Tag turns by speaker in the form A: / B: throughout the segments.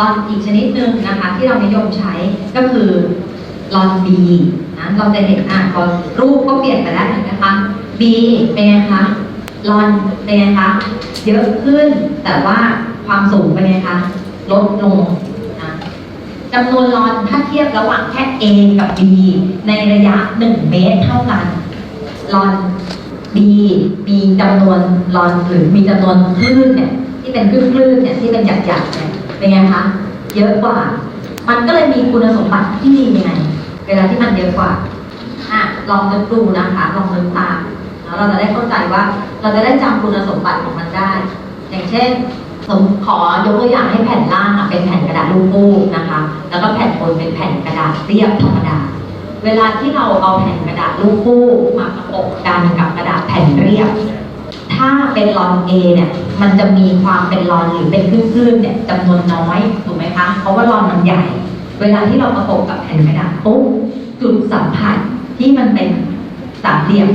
A: ลอนอีกชนิดหนึ่งนะคะ ที่เรานิยมใช้ก็คือลอน B นะเราจะเห็นอะพอรูปก็เปลี่ยนไปแล้วเห็นไหมคะ B เป็นไงคะลอนเป็นไงคะเยอะขึ้นแต่ว่าความสูงเป็นไงคะลดลงนะจำนวนลอนถ้าเทียบระหว่างแค่ A กับ B ในระยะ 1 เมตรเท่ากันลอน B มีจำนวนลอนหรือมีจำนวนคลื่นเนี่ยที่เป็นคลื่นคลื่นๆเนี่ยที่เป็นหยักๆเนี่ย เป็นไงคะ เยอะกว่า มันก็เลยมีคุณสมบัติที่ดียังไง เวลาที่มันเยอะกว่าอะลองนึกดูนะคะ ลองนึกตามแล้วเราจะได้เข้าใจว่า เราจะได้จำคุณสมบัติของมันได้ อย่างเช่นผมขอยกตัวอย่างให้แผ่นล่างอะเป็นแผ่นกระดาษลูกฟูกนะคะ แล้วก็แผ่นบนเป็นแผ่นกระดาษเรียบธรรมดา เวลาที่เราเอาแผ่นกระดาษลูกฟูกมาประกบกันกับกระดาษแผ่นเรียบ ถ้าเป็นลอน A เนี่ยมันจะมีความเป็นลอนหรือเป็นคลื่นๆเนี่ยจำนวนน้อยถูกไหมคะเพราะว่าลอนมันใหญ่ เวลาที่เราประกบกับแผ่นกระดาษปุ๊บจุดสัมผัสที่มันเป็นสามเหลี่ยม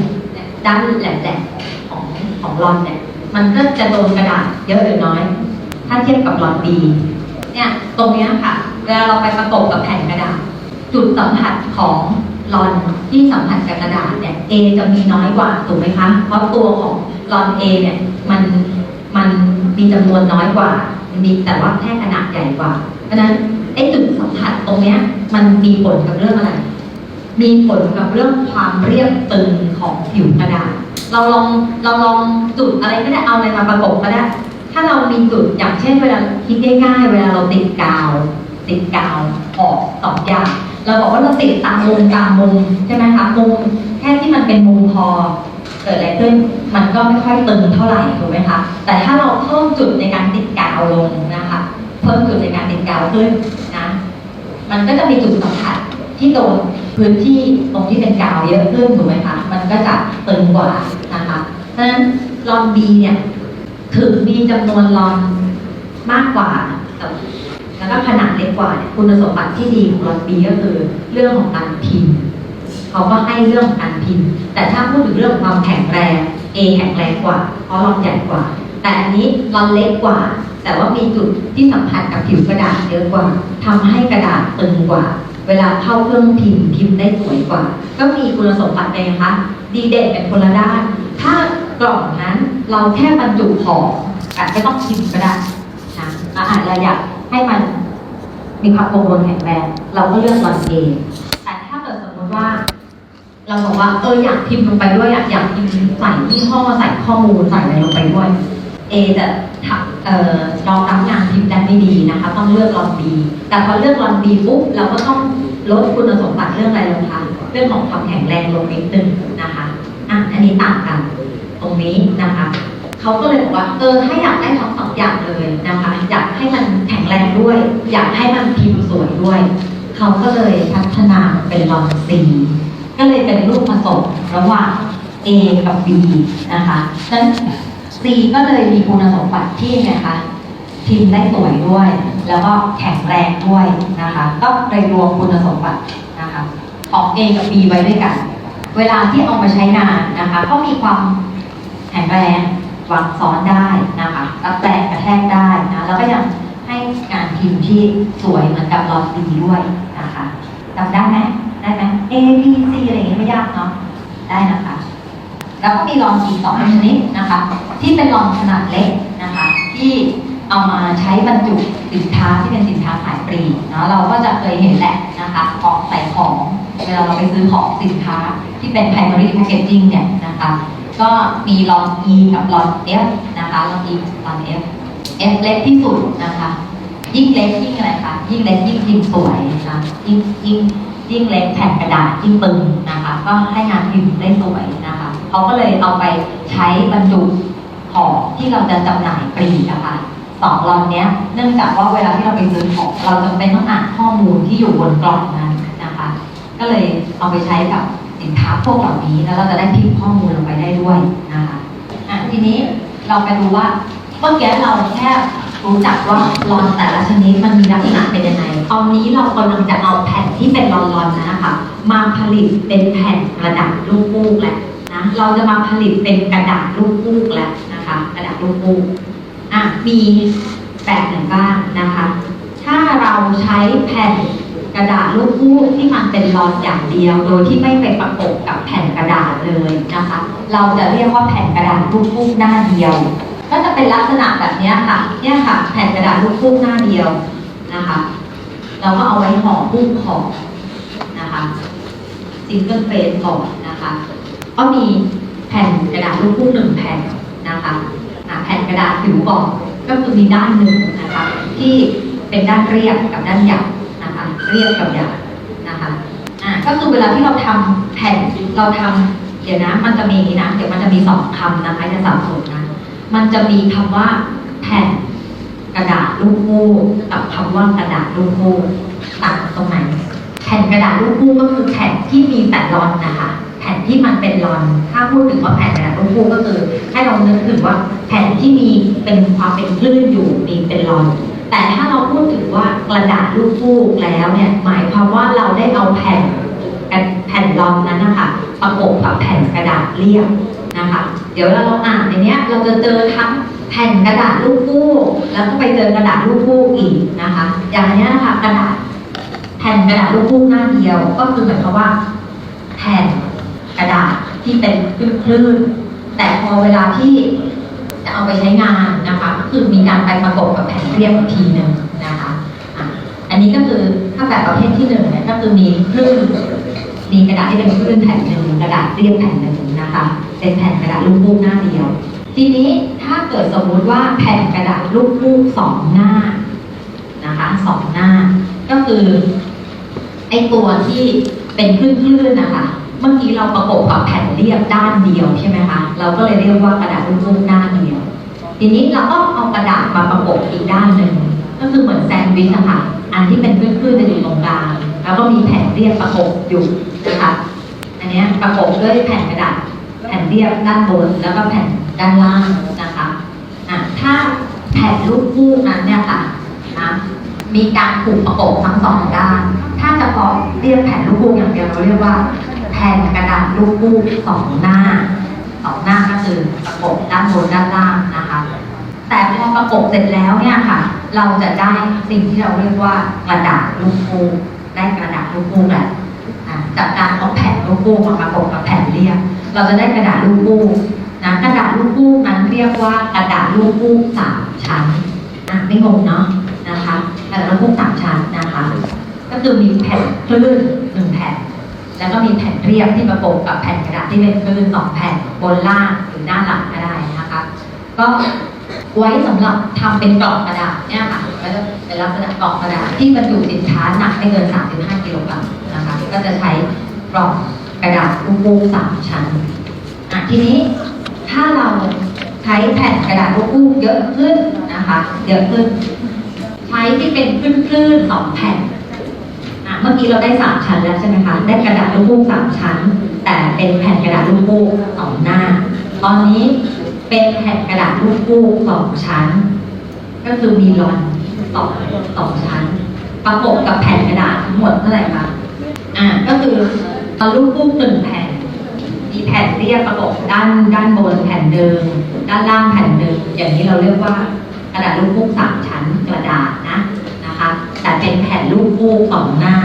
A: ด้านแหลมๆของของลอนเนี่ยมันก็จะโดนกระดาษเยอะหรือน้อย ถ้าเทียบกับลอน B เนี่ยตรงนี้ค่ะ เวลาเราไปประกบกับแผ่นกระดาษ จุดสัมผัสของลอนที่สัมผัสกับกระดาษเนี่ย A จะมีน้อยกว่าถูกไหมคะ เพราะตัวของ ลอน A เนี่ยมันมันมีจำนวนน้อยกว่ามีแต่ว่าแค่ขนาดใหญ่กว่า เพราะฉะนั้นไอ้จุดสัมผัสตรงเนี้ยมันมีผลกับเรื่องอะไร มีผลกับเรื่องความเรียบตึงของผิวกระดาษ เราลองเราลองจุดอะไรก็ได้เอาอะไรมาประกบก็ได้ ถ้าเรามีจุดอย่างเช่นเวลาคิดง่ายๆเวลาเราติดกาว ติดกาวออกสองอย่างเราบอกว่าเราติดตามมุมตามมุมใช่ไหมคะมุมแค่ที่มันเป็นมุมพอเกิดอะไรขึ้น มันก็ไม่ค่อยตึงเท่าไหร่ถูกไหมคะแต่ถ้าเราเพิ่มจุดในการติดกาวลงนะคะเพิ่มจุดในการติดกาวขึ้นนะมันก็จะมีจุดสัมผัสที่โดนพื้นที่ตรงที่เป็นกาวเยอะขึ้นถูกไหมคะมันก็จะตึงกว่านะคะเพราะฉะนั้นลอน B เนี่ยถึงมีจำนวนลอนมากกว่าแต่แล้วก็ขนาดเล็กกว่าเนี่ยคุณสมบัติที่ดีของลอน B ก็คือเรื่องของการพิมพ์เขาก็ให้เรื่องของการพิมพ์ แต่ถ้าพูดถึงเรื่องของความแข็งแรง A แข็งแรงกว่า เพราะลอนใหญ่กว่า แต่อันนี้ลอนเล็กกว่า แต่ว่ามีจุดที่สัมผัสกับผิวกระดาษเยอะกว่าทำให้กระดาษตึงกว่า เวลาเข้าเครื่องพิมพ์พิมพ์ได้สวยกว่า ก็มีคุณสมบัติเป็นไงคะดีเด่นเป็นคนละด้าน ถ้ากล่องนั้นเราแค่บรรจุของอาจไม่ต้องพิมพ์ก็ได้นะเราอาจจะอยากให้มันมีความคงทนแข็งแรงเราก็เลือกลอนเอแต่ถ้าเกิดสมมติว่า เราบอกว่าเอออยากพิมพ์ลงไปด้วยอยากอยากพิมพ์ ใส่ยี่ห้อใส่ข้อมูลใส่อะไรลงไปด้วย A จะทำเอ่อรองรับงานพิมพ์ได้ไม่ดีนะคะ ต้องเลือกลอน B แต่พอเลือกลอน B ปุ๊บเราก็ต้องลดคุณสมบัติเรื่องอะไรลงคะเรื่องของความแข็งแรงลงนิดนึงนะคะอะอันนี้ต่างกัน ตรงนี้นะคะเขาก็เลยบอกว่าเออถ้าอยากได้ทั้งสองอย่างเลยนะคะ อยากให้มันแข็งแรงด้วย อยากให้มันพิมพ์สวยด้วยเขาก็เลยพัฒนาเป็นลอน C ก็เลยเป็นรูปผสมระหว่าง A กับ B นะคะนั้น C ก็เลยมีคุณสมบัติที่ไงคะพิมพ์ได้สวยด้วย แล้วก็แข็งแรงด้วยนะคะ ก็เลยรวมคุณสมบัตินะคะของ A กับ B ไว้ด้วยกัน เวลาที่เอามาใช้งานนะคะ ก็มีความแข็งแรงวางซ้อนได้นะคะรับแรงกระแทกได้นะแล้วก็ยังให้งานพิมพ์ที่สวยเหมือนกับลอน B ด้วยนะคะจำได้ไหมได้ไหม A B C อะไรอย่างเงี้ยไม่ยากเนาะได้นะคะ แล้วก็มีลอนอีกสองชนิดนะคะ ที่เป็นลอนขนาดเล็กนะคะ ที่เอามาใช้บรรจุสินค้าที่เป็นสินค้าขายปลีกเนาะเราก็จะเคยเห็นแหละนะคะของใส่ของ เวลาเราไปซื้อของสินค้าที่เป็น primary packaging เนี่ยนะคะก็มีลอน E กับลอน F นะคะลอน E กับลอน F F เล็กที่สุดนะคะ ยิ่งเล็กยิ่งอะไรคะยิ่งเล็กยิ่งพิมพ์สวยนะคะยิ่งยิ่งยิ่งเล็กแผ่นกระดาษยิ่งตึงนะคะ ก็ให้งานพิมพ์ได้สวยนะคะ เขาก็เลยเอาไปใช้บรรจุของที่เราจะจำหน่ายปลีกนะคะสองลอนเนี้ย เนื่องจากว่าเวลาที่เราไปซื้อของ เราจำเป็นต้องอ่านข้อมูลที่อยู่บนกล่องนั้นนะคะ ก็เลยเอาไปใช้กับสินค้าพวกเหล่านี้แล้วเราจะได้พิมพ์ข้อมูลลงไปได้ด้วยนะคะอะทีนี้เราไปดูว่าเมื่อกี้เราแค่รู้จักว่าลอนแต่ละชนิดมันมีลักษณะเป็นยังไง ตอนนี้เรากำลังจะเอาแผ่นที่เป็นลอนๆนะคะ มาผลิตเป็นแผ่นกระดาษลูกฟูกแหละ เราจะมาผลิตเป็นกระดาษลูกฟูกแล้วนะคะ กระดาษลูกฟูกอะมีแบบไหนบ้างนะคะ ถ้าเราใช้แผ่นกระดาษลูกฟูกที่มันเป็นรอนอย่างเดียว โดยที่ไม่ไปประกบกับแผ่นกระดาษเลยนะคะ เราจะเรียกว่าแผ่นกระดาษลูกฟูกหน้าเดียว ก็จะเป็นลักษณะแบบนี้ค่ะ เนี่ยค่ะ แผ่นกระดาษลูกฟูกหน้าเดียวนะคะ เราก็เอาไว้ห่อหุ้มขอบนะคะซิงเกิลเฟสก่อน ก็มีแผ่นกระดาษลูกฟูกหนึ่งแผ่นนะคะอะแผ่นกระดาษผิวก่อนก็คือมีด้านหนึ่งนะคะที่เป็นด้านเรียบกับด้านหยักนะคะเรียบกับหยักนะคะอะก็คือเวลาที่เราทำแผ่นเราทำเดี๋ยวนะ มันจะมีนะเดี๋ยวมันจะมีสองคำนะคะจะสับสนนะมันจะมีคำว่าแผ่นกระดาษลูกฟูกกับคำว่ากระดาษลูกฟูกต่างตรงไหนแผ่นกระดาษลูกฟูกก็คือแผ่นที่มีแต่รอนนะคะ ผ่นที่มันเป็นรอน ถ้าพูดถึงว่าแผ่นกระดาษลูกฟูกก็คือ ให้เรานึกถึงว่าแผ่นที่มีเป็นความเป็นคลื่นอยู่มีเป็นรอน แต่ถ้าเราพูดถึงว่ากระดาษลูกฟูกแล้วเนี่ยหมายความว่าเราได้เอาแผ่นแผ่นรอนนั้นนะคะประกบกับแผ่นกระดาษเรียบนะคะ เดี๋ยวเวลาเราอ่านในนี้เราจะเจอทั้งแผ่นกระดาษลูกฟูกแล้วก็ไปเจอกระดาษลูกฟูกอีกนะคะ อย่างนี้นะคะกระดาษแผ่นกระดาษลูกฟูกหน้าเดียวก็คือหมายความว่าแผ่น กระดาษที่เป็นคลื่นๆแต่พอเวลาที่จะเอาไปใช้งานนะคะก็คือมีการไปประกบกับแผ่นเรียบทีหนึ่งนะคะอันนี้ก็คือถ้าแบบประเภทที่หนึ่งเนี่ยก็คือมีคลื่นมีกระดาษที่เป็นคลื่นแผ่นหนึ่งกระดาษเรียบแผ่นหนึ่งนะคะเป็นแผ่นกระดาษลูกฟูกหน้าเดียว ทีนี้ถ้าเกิดสมมุติว่าแผ่นกระดาษลูกฟูกสองหน้านะคะสองหน้า ก็คือไอตัวที่เป็นคลื่นๆนะคะ มื่อกี้เราประกบกับแผ่นเรียบด้านเดียวใช่ไหมคะเราก็เลยเรียกว่ากระดาษลูกๆด้านเดียว ทีนี้เราก็เอากระดาษมาประกบอีกด้านหนึ่งก็คือเหมือนแซนด์วิชนะคะอันที่เป็นคลื่นๆจะอยู่ตรงกลางแล้วก็มีแผ่นเรียบประกบอยู่นะคะอันนี้ประกบด้วยแผ่นกระดาษแผ่นเรียบด้านบนแล้วก็แผ่นด้านล่างนะคะอะถ้าแผ่นลูกคู่นั้นเนี่ยค่ะนะมีการผูกประกบทั้งสองด้าน ถ้าเฉพาะเรียกแผ่นลูกคู่อย่างเดียวเราเรียกว่า แผ่นกระดาษลูกคู่สองหน้าสองหน้าก็คือประกบด้านบนด้านล่างนะคะ แต่พอประกบเสร็จแล้วเนี่ยค่ะ เราจะได้สิ่งที่เราเรียกว่ากระดาษลูกคู่ได้กระดาษลูกคู่แหละจากการเอาแผ่นลูกฟูกมาประกบกับแผ่นเรียบ เราจะได้กระดาษลูกฟูกนะกระดาษลูกฟูกนั้นเรียกว่ากระดาษลูกฟูกสามชั้นอะไม่งงเนาะนะคะกระดาษลูกฟูกสามชั้นนะคะ ก็คือมีแผ่นคลื่นหนึ่งแผ่น แล้วก็มีแผ่นเรียบที่ประกบกับแผ่นกระดาษที่เป็นคลื่นสองแผ่นบนล่างหรือด้าหลังก็ได้นะคะ ก็ไว้สำหรับทำเป็นกล่องกระดาษเนี่ยค่ะก็จะเป็นลักษณะกล่องกระดาษที่บรรจุสินค้าหนักไม่เกิน 35 กิโลกรัมนะคะ ก็จะใช้กล่องกระดาษลูกฟูกสามชั้นอะทีนี้ถ้าเราใช้แผ่นกระดาษลูกฟูกเยอะขึ้นนะคะ เยอะขึ้น ใช้ที่เป็นคลื่นๆสองแผ่น มื่อกี้เราได้สามชั้นแล้วใช่ไหมคะ ได้กระดาษลูกฟูกสามชั้น แต่เป็นแผ่นกระดาษลูกฟูกสองหน้า ตอนนี้เป็นแผ่นกระดาษลูกฟูกสองชั้น ก็คือมีรอนสองสองชั้น ประกบกับแผ่นกระดาษทั้งหมดเท่าไหร่คะอ่าก็คือเอาลูกฟูกหนึ่งแผ่นมีแผ่นเรียบประกบด้านด้านบนแผ่นหนึ่งด้านล่างแผ่นหนึ่งอย่างนี้เราเรียกว่ากระดาษลูกฟูกสามชั้นกระดาษนะ เป็นแผ่นลูกฟูกสองหน้า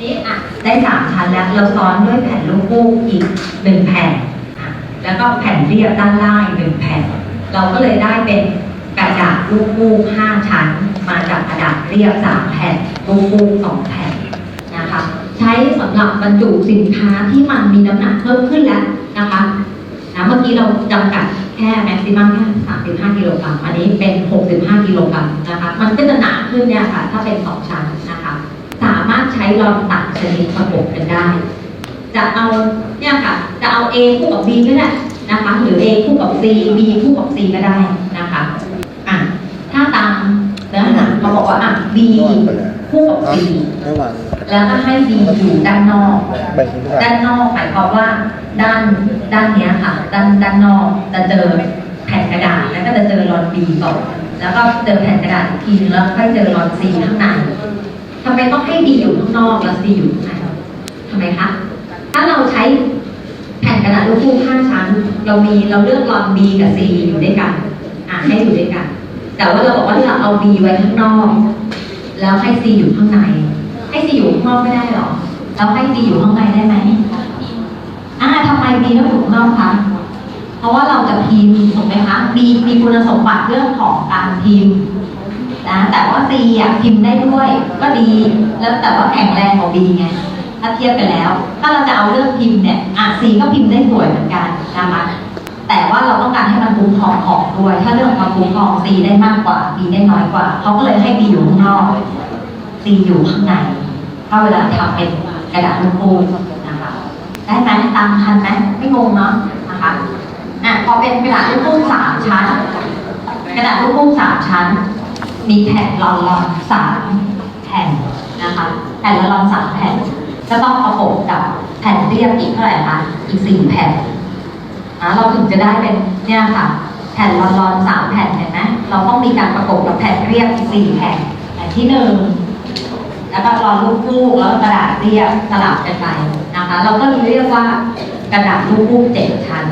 A: นี่อะได้สามชั้นแล้วเราซ้อนด้วยแผ่นลูกฟูกอีกหนึ่งแผ่นแล้วก็แผ่นเรียบด้านล่างอีกหนึ่งแผ่น เราก็เลยได้เป็นกระดาษลูกฟูกห้าชั้น มาจากกระดาษเรียบสามแผ่นลูกฟูกสองแผ่นนะคะ ใช้สำหรับบรรจุสินค้าที่มันมีน้ำหนักเพิ่มขึ้นแล้วนะคะ เมื่อกี้เราจำกัดแค่แม็กซิมัมแค่35 กิโลกรัม อันนี้เป็น 65 กิโลกรัมนะคะ มันก็จะหนาขึ้นเนี่ยค่ะ ถ้าเป็น 2 ชั้นนะคะ สามารถใช้รอนตัดชนิดประกบกันได้ จะเอาเนี่ยค่ะ จะเอา A คู่กับ B ก็ได้นะคะ หรือ A คู่กับ C B คู่กับ C ก็ได้นะคะอะถ้าตามเนื้อหาเขาบอกว่าอะ B คู่กับ C
B: ระหว่าง
A: แล้วก็ให้ B อยู่ด้านนอก
B: แบ่งทุกอย่า
A: ด้างนนอกหมายความว่าด้านด้านเนี้ยค่ะ ด้านด้านนอกจะเจอแผ่นกระดาษแล้วก็จะเจอรอน B ก่อนแล้วก็เจอแผ่นกระดาษอีกทีนึงแล้วค่อยเจอรอน C ข้างในทำไมต้องให้ B อยู่ข้างนอกแล้ว C อยู่ข้างในทำไมคะถ้าเราใช้แผ่นกระดาษลูกฟูกห้าชั้น เรามีเราเลือกรอน B กับ C อยู่ด้วยกันอะให้อยู่ด้วยกัน แต่ว่าเราบอกว่าเราเอา B ไว้ข้างนอก แล้วให้ C อยู่ข้างใน ให้ C อยู่ข้างนอกไม่ได้หรอแล้วให้ B อยู่ข้างในได้ไหมอ่าทำไม B ต้องอยู่ข้างนอกคะเพราะว่าเราจะพิมพ์ถูกไหมคะ B มีคุณสมบัติเรื่องของการพิมพ์นะแต่ว่า C อะพิมพ์ได้ด้วย ก็ดี แล้วแต่ว่าแข็งแรงกว่า B ไงถ้าเทียบกันแล้ว ถ้าเราจะเอาเรื่องพิมพ์เนี่ยอะ C ก็พิมพ์ได้สวยเหมือนกันนะคะแต่ว่าเราต้องการให้มันคุ้มครองของด้วย ถ้าเรื่องความคุ้มครอง C ได้มากกว่า B ได้น้อยกว่าเขาก็เลยให้ B อยู่ข้างนอก C อยู่ข้างใน ถ้าเวลาทำเป็นกระดาษลูกโป่งนะคะได้ไหมตามทันไหมไม่งงเนาะนะคะอะพอเป็นกระดาษลูกโป่งสามชั้น กระดาษลูกโป่งสามชั้น มีแผ่นรองรองสามแผ่นนะคะแผ่นละรองสามแผ่นจะต้องประกบกับแผ่นเรียบอีกเท่าไหร่คะอีกสี่แผ่นนะเราถึงจะได้เป็นเนี่ยค่ะ แผ่นรอนรอนๆสามแผ่นเห็นไหมเราต้องมีการประกบกับแผ่นเรียบอีกสี่แผ่นแผ่นที่หนึ่ง แล้วก็รอลูกฟูกแล้วก็กระดาษเรียบสลับกันไปนะคะ เราก็เลยเรียกว่ากระดาษลูกฟูกเจ็ดชั้น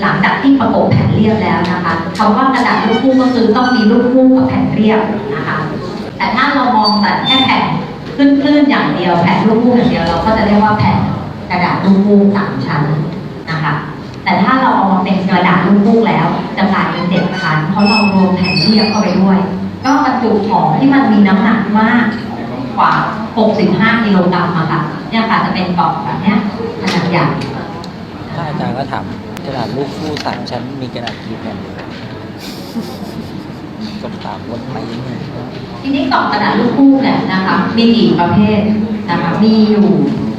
A: หลังจากที่ประกบแผ่นเรียบแล้วนะคะคำว่ากระดาษลูกฟูกก็คือต้องมีลูกฟูกกับแผ่นเรียบนะคะ แต่ถ้าเรามองแต่แค่แผ่นคลื่นๆอย่างเดียวแผ่นลูกฟูกอย่างเดียวเราก็จะเรียกว่าแผ่นกระดาษลูกฟูกสามชั้นนะคะ แต่ถ้าเราเอามาเป็นกระดาษลูกฟูกแล้วจะกลายเป็นเจ็ดชั้นเพราะเรารวมแผ่นเรียบเข้าไปด้วย ก็บรรจุของที่มันมีน้ำหนักมาก กว่า 65 กิโลกรัมอะค่ะ เนี่ยค่ะจะเป็นกล่องแบบเนี้ยขนาดใหญ่
B: ถ้าอาจารย์ก็ถามกระดาษลูกคู่สามชั้นมีกระดาษกี่แผ่นก็ถามวนไปเนี่ย
A: ทีนี้กล่องกระดาษลูกคู่เนี่ยนะคะ มีกี่ประเภทนะคะ มีอยู่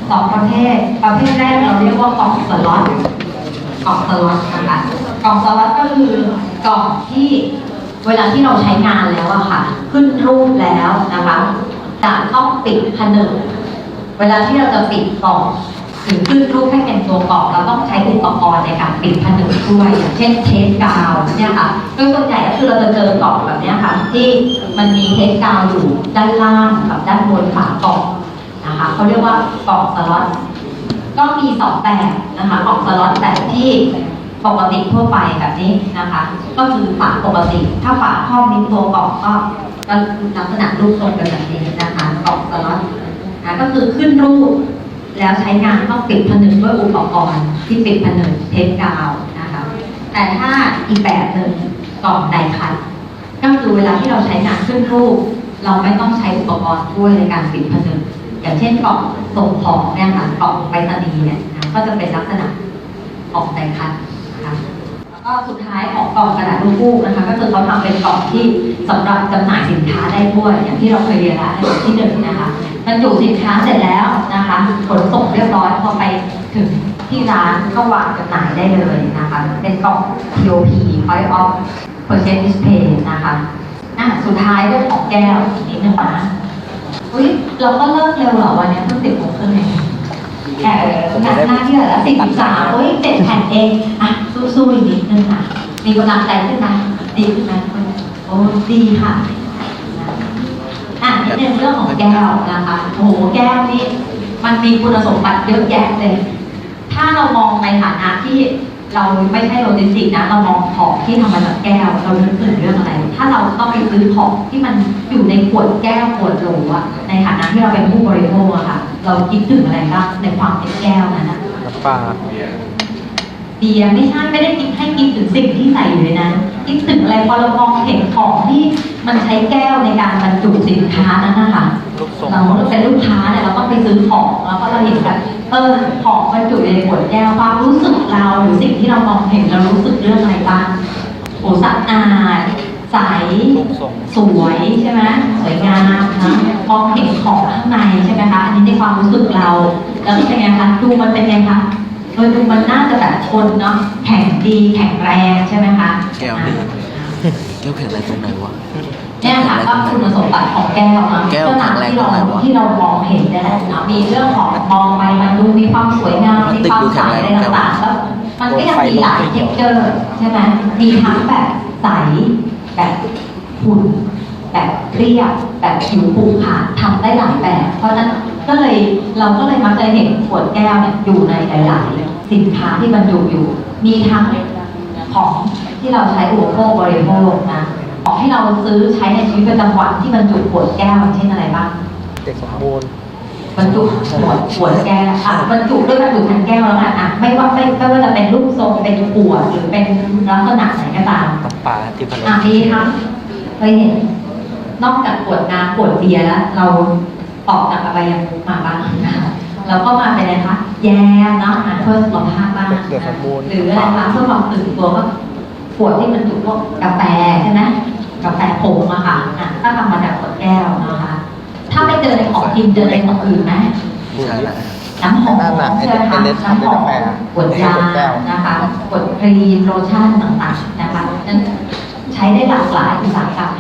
A: สองประเภท ประเภทแรกเราเรียกว่ากล่องสล็อตกล่องสล็อตนะคะกล่องสล็อตก็คือกล่องที่เวลาที่เราใช้งานแล้วอะค่ะ ขึ้นรูปแล้วนะคะ จะต้องปิดผนึกเวลาที่เราจะปิดกล่องหรือขึ้นรูปให้เป็นตัวกล่องเราต้องใช้อุปกรณ์ในการปิดผนึกด้วยอย่างเช่นเทปกาวเนี่ยค่ะโดยส่วนใหญ่ก็คือเราจะเจอกล่องแบบนี้ค่ะ ที่มันมีเทปกาวอยู่ด้านล่างกับด้านบนฝากล่องนะคะเขาเรียกว่ากล่องสล็อตก็มีสองแบบนะคะกล่องสล็อตแบบที่ปกติทั่วไปแบบนี้นะคะ ก็คือฝาปกติ ถ้าฝาครอบนิ้วตัวกล่องก็ ก็ลักษณะรูปทรงเป็นแบบนี้นะคะกล่องสล็อตนะก็คือขึ้นรูป แล้วใช้งานต้องปิดผนึกด้วยอุปกรณ์ที่ปิดผนึกเทปกาวนะคะ แต่ถ้าอีกแบบหนึ่งกล่องไดคัตก็คือเวลาที่เราใช้งานขึ้นรูป เราไม่ต้องใช้อุปกรณ์ช่วยในการปิดผนึกอย่างเช่นกล่องส่งของเนี่ยค่ะกล่องไปรษณีย์เนี่ยนะก็จะเป็นลักษณะของไดคัตนะคะแล้ว ก็สุดท้ายของกล่องกระดาษลูกฟูกนะคะ ก็คือเขาทำเป็นกล่องที่สำหรับจำหน่ายสินค้าได้ด้วย อย่างที่เราเคยเรียนแล้วที่หนึ่งนะคะบรรจุสินค้าเสร็จแล้วนะคะขนส่งเรียบร้อยพอไปถึงที่ร้านก็วางจำหน่ายได้เลยนะคะ เป็นกล่อง POP Point of Purchase Display นะคะอะสุดท้ายเรื่องของแก้วอีกนิดนึงนะอุ้ยเราก็เลิกเร็วเหรอวันนี้เพิ่งสิบโมงครึ่งเอง แอบงานหน้าที่เหลือสิบสามอุ้ยเจ็ดแผ่นเองอะสู้ๆอีกนิดนึงค่ะ มีกำลังใจขึ้นไหมดีขึ้นไหมโอ้ดีค่ะอะนิดนึงเรื่องของแก้วนะคะโอ้โหแก้วนี่มันมีคุณสมบัติเยอะแยะเลย ถ้าเรามองในฐานะที่เราไม่ใช่โลจิสติกนะ เรามองของที่ทำมาจากแก้ว เรานึกถึงเรื่องอะไร ถ้าเราต้องไปซื้อของที่มันอยู่ในขวดแก้วขวดโหลอะในฐานะที่เราเป็นผู้บริโภคอะค่ะ เราคิดถึงอะไรบ้างในความเป็นแก้วนั้นนะ
B: น้ำปลา
A: เบียร์ไม่ใช่ไม่ได้คิดให้คิดถึงสิ่งที่ใส่อยู่ในนั้นคิดถึงอะไรพอเรามองเห็นของที่มันใช้แก้วในการบรรจุสินค้านั้นนะคะ
B: ลูกทรง
A: เราเป็นลูกค้าเนี่ยเราต้องไปซื้อของแล้วก็เราเห็นแบบเออของบรรจุในขวดแก้วความรู้สึกเราหรือสิ่งที่เรามองเห็นเรารู้สึกเรื่องอะไรบ้างโอ้สะอาด ใส
B: ลูกทรง
A: สวยใช่ไหมสวยงามนะมองเห็นของข้างในใช่ไหมคะ อันนี้ในความรู้สึกเรา แล้วเป็นไงคะ ดูมันเป็นไงคะเออดูมันน่าจะแบบทนเนาะ แข็งดีแข็งแรงใช่ไหมคะ
C: แก้วดีแก้วแข็งแรงตรงไหนวะ
A: เนี่ยค่ะก็คุณสมบัติของแก้วนะ
C: แก้ว
A: ขนาดที่เรา
C: แข็งแรงตรงไหนวะ
A: ที่เรามองเห็นเนี่ยแหละนะมีเรื่องของมองไปมันดูมีความสวยงาม
C: มัน
A: มี
C: ติด
A: ความ
C: ดูแข็
A: ใส
C: งแรง
A: อะไรต่างๆแล้วมันก็ยังมีหลายเท็กเจอร์ใช่ไหมมีทั้งแบบใส แบบหุ่นแบบเรียบแบบผิวผูกขาดทำได้หลายแบบ เพราะฉะนั้นก็เลยเราก็เลยมักจะเห็นขวดแก้วเนี่ยอยู่ในหลาย ๆ สินค้าที่บรรจุอยู่ มีทั้งของที่เราใช้อุปโภคบริโภคนะของที่เราซื้อใช้ในชีวิตประจำวันที่บรรจุขวดแก้วอย่างเช่นอะไรบ้าง
B: เด็กสมบูรณ์
A: บรรจุขวดขวดแก้วอะบรรจุด้วยบรรจุทันแก้วแล้วกันอะไม่ว่าไม่ไม่ว่าจะเป็นรูปทรงเป็นขวดหรือเป็นลักษณะไหนก็ตาม
B: กับปลาที่ผลิต
A: อะมีทั้งเคยเห็นนอกจากขวดน้ำขวดเบียร์แล้ว เราออกจากอบายมุขมาบ้างนะคะเราก็มาเป็นอะไรคะแยมเนาะอะเพื่อสุขภาพบ้าง
B: เด็กสมบูรณ์
A: หรืออะไรคะเพื่อความตื่นตัวก็ขวดที่มันจุพวกกาแฟใช่ไหมกาแฟผงอะค่ะอะถ้าทำมาจากขวดแก้วนะคะ ถ้าไม่เจอในของกินเจอในของอื่นไหม
C: ใช่ละ
A: น้ำหอม
B: นั่นน่ะไอ้
A: ใช่ไหมคะ
B: ไอ้เล็ด
A: น้ำหอม
B: ทำเป็นกาแฟ
A: ขวดยา
B: ขวดแก้ว
A: นะคะขวดครีมโลชั่นต่างๆนะคะนั้นใช้ได้หลากหลายอุตสาหกรรม